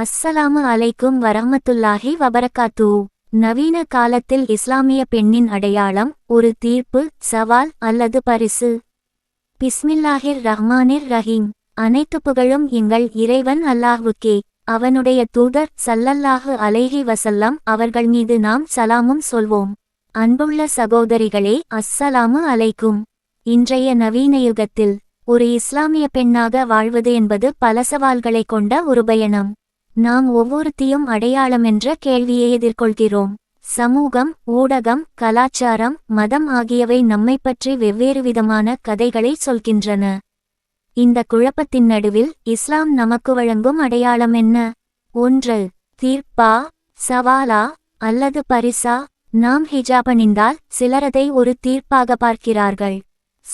அஸ்ஸலாமு அலைக்கும் வரமத்துல்லாஹி வபரகாத்து. நவீன காலத்தில் இஸ்லாமிய பெண்ணின் அடையாளம் ஒரு தீர்ப்பு சவால் அல்லது பரிசு. பிஸ்மில்லாஹிர் ரஹ்மானிர் ரஹீம். அனைத்து புகழும் எங்கள் இறைவன் அல்லாஹ்வுக்கே. அவனுடைய தூதர் சல்லல்லாஹு அலைஹி வசல்லம் அவர்கள் மீது நாம் சலாமும் சொல்வோம். அன்புள்ள சகோதரிகளே அஸ்ஸலாமு அலைக்கும். இன்றைய நவீன யுகத்தில் ஒரு இஸ்லாமிய பெண்ணாக வாழ்வது என்பது பல சவால்களை கொண்ட ஒரு பயணம். நாம் ஒவ்வொருத்தையும் அடையாளம் என்ற கேள்வியை எதிர்கொள்கிறோம். சமூகம் ஊடகம் கலாச்சாரம் மதம் ஆகியவை நம்மை பற்றி வெவ்வேறு விதமான கதைகளை சொல்கின்றன. இந்த குழப்பத்தின் நடுவில் இஸ்லாம் நமக்கு வழங்கும் அடையாளம் என்ன? ஒன்று தீர்ப்பா சவாலா அல்லது பரிசா? நாம் ஹிஜாப் அணிந்தால் சிலரதை ஒரு தீர்ப்பாக பார்க்கிறார்கள்.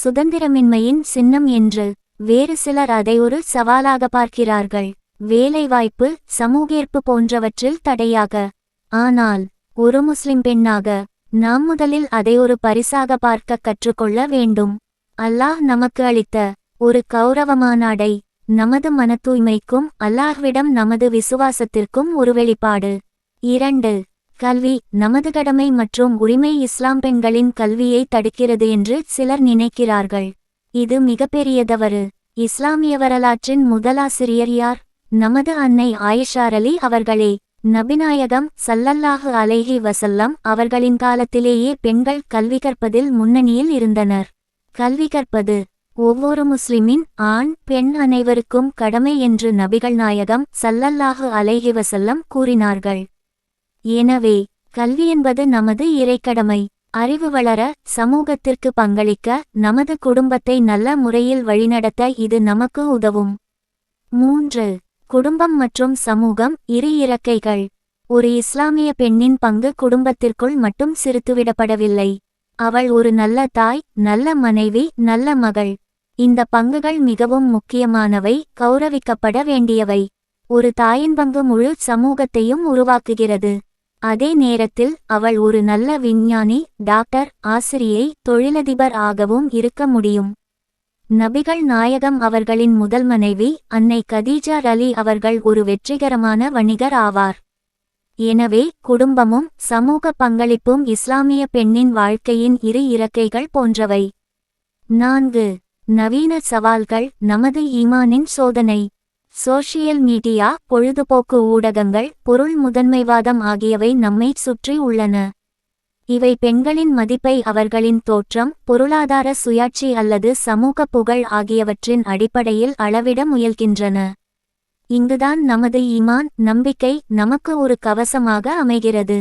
சுதந்திரமின்மையின் சின்னம் என்று. வேறு சிலர் அதை ஒரு சவாலாக பார்க்கிறார்கள். வேலைவாய்ப்பு சமூகேற்பு போன்றவற்றில் தடையாக. ஆனால் ஒரு முஸ்லிம் பெண்ணாக நாம் முதலில் அதை ஒரு பரிசாக பார்க்க கற்றுக்கொள்ள வேண்டும். அல்லாஹ் நமக்கு அளித்த ஒரு கௌரவமான அடை நமது மன தூய்மைக்கும் அல்லாஹ்விடம் நமது விசுவாசத்திற்கும் ஒரு வெளிப்பாடு. இரண்டு கல்வி நமது கடமை மற்றும் உரிமை இஸ்லாம் பெண்களின் கல்வியை தடுக்கிறது என்று சிலர் நினைக்கிறார்கள். இது மிகப்பெரிய தவறு இஸ்லாமிய வரலாற்றின் முதலாசிரியர் யார்? நமது அன்னை ஆயிஷார் அலி அவர்களே நபிநாயகம் சல்லல்லாஹு அலேஹி வசல்லம் அவர்களின் காலத்திலேயே பெண்கள் கல்வி கற்பதில் முன்னணியில் இருந்தனர். கல்வி கற்பது ஒவ்வொரு முஸ்லிமின் ஆண் பெண் அனைவருக்கும் கடமை என்று நபிகள் நாயகம் சல்லல்லாஹு அலேஹி வசல்லம் கூறினார்கள். எனவே கல்வி என்பது நமது இறைக்கடமை. அறிவு வளர சமூகத்திற்கு பங்களிக்க நமது குடும்பத்தை நல்ல முறையில் வழிநடத்த இது நமக்கு உதவும். மூன்று குடும்பம் மற்றும் சமூகம் இரு இறக்கைகள். ஒரு இஸ்லாமிய பெண்ணின் பங்கு குடும்பத்திற்குள் மட்டும் சிறுத்துவிடப்படவில்லை. அவள் ஒரு நல்ல தாய் நல்ல மனைவி நல்ல மகள். இந்த பங்குகள் மிகவும் முக்கியமானவை கௌரவிக்கப்பட வேண்டியவை. ஒரு தாயின் பங்கு முழு சமூகத்தையும் உருவாக்குகிறது. அதே நேரத்தில் அவள் ஒரு நல்ல விஞ்ஞானி டாக்டர் ஆசிரியை தொழிலதிபர் ஆகவும் இருக்க முடியும். நபிகள் நாயகம் அவர்களின் முதல் மனைவி அன்னை கதீஜா அலி அவர்கள் ஒரு வெற்றிகரமான வணிகர் ஆவார். எனவே குடும்பமும் சமூக பங்களிப்பும் இஸ்லாமிய பெண்ணின் வாழ்க்கையின் இரு இறக்கைகள் போன்றவை. நான்கு நவீன சவால்கள் நமது ஈமானின் சோதனை. சோஷியல் மீடியா பொழுதுபோக்கு ஊடகங்கள் பொருள் முதன்மைவாதம் ஆகியவை நம்மை சுற்றி உள்ளன. இவை பெண்களின் மதிப்பை அவர்களின் தோற்றம் பொருளாதார சுயாட்சி அல்லது சமூக புகழ் ஆகியவற்றின் அடிப்படையில் அளவிட முயல்கின்றன. இங்குதான் நமது ஈமான் நம்பிக்கை நமக்கு ஒரு கவசமாக அமைகிறது.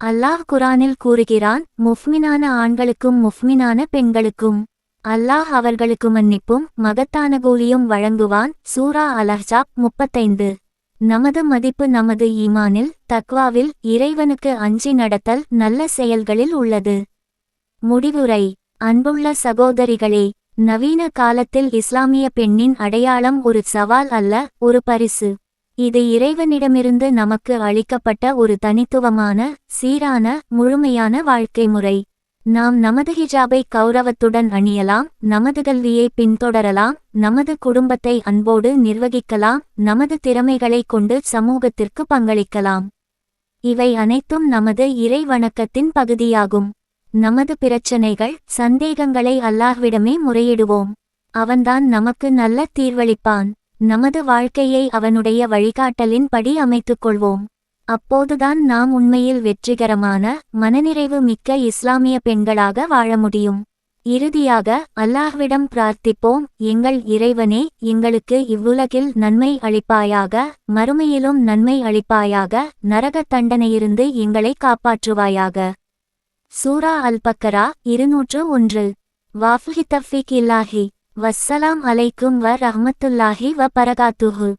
அல்லாஹ் குரானில் கூறுகிறான் முஃப்மினான ஆண்களுக்கும் முஃப்மினான பெண்களுக்கும் அல்லாஹ் அவர்களுக்கு மன்னிப்பும் மகத்தான கூலியும் வழங்குவான். சூரா அலஹாப் முப்பத்தைந்து. நமது மதிப்பு நமது ஈமானில் தக்வாவில் இறைவனுக்கு அஞ்சி நடத்தல் நல்ல செயல்களில் உள்ளது. முடிவுரை. அன்புள்ள சகோதரிகளே நவீன காலத்தில் இஸ்லாமிய பெண்ணின் அடையாளம் ஒரு சவால் அல்ல ஒரு பரிசு. இது இறைவனிடமிருந்து நமக்கு அளிக்கப்பட்ட ஒரு தனித்துவமான சீரான முழுமையான வாழ்க்கை முறை. நாம் நமது ஹிஜாபை கௌரவத்துடன் அணியலாம் நமது கல்வியை பின்தொடரலாம் நமது குடும்பத்தை அன்போடு நிர்வகிக்கலாம் நமது திறமைகளை கொண்டு சமூகத்திற்கு பங்களிக்கலாம். இவை அனைத்தும் நமது இறை வணக்கத்தின் பகுதியாகும். நமது பிரச்சனைகள் சந்தேகங்களை அல்லாஹ்விடமே முறையிடுவோம். அவன்தான் நமக்கு நல்ல தீர்வளிப்பான். நமது வாழ்க்கையை அவனுடைய வழிகாட்டலின் படி அமைத்துக் கொள்வோம் அப்போதுதான் நாம் உண்மையில் வெற்றிகரமான மனநிறைவு மிக்க இஸ்லாமிய பெண்களாக வாழ முடியும். இறுதியாக அல்லாஹ்விடம் பிரார்த்திப்போம் எங்கள் இறைவனே எங்களுக்கு இவ்வுலகில் நன்மை அளிப்பாயாக மறுமையிலும் நன்மை அளிப்பாயாக நரக தண்டனையிருந்து எங்களை காப்பாற்றுவாயாக. சூரா அல் பக்கரா இருநூற்று ஒன்று. வாஃபுஹி தஃபீக் இல்லாஹி. வஸ்ஸலாம் அலைக்கும் வ ரஹமத்துல்லாஹி வ பரகாத்துஹு.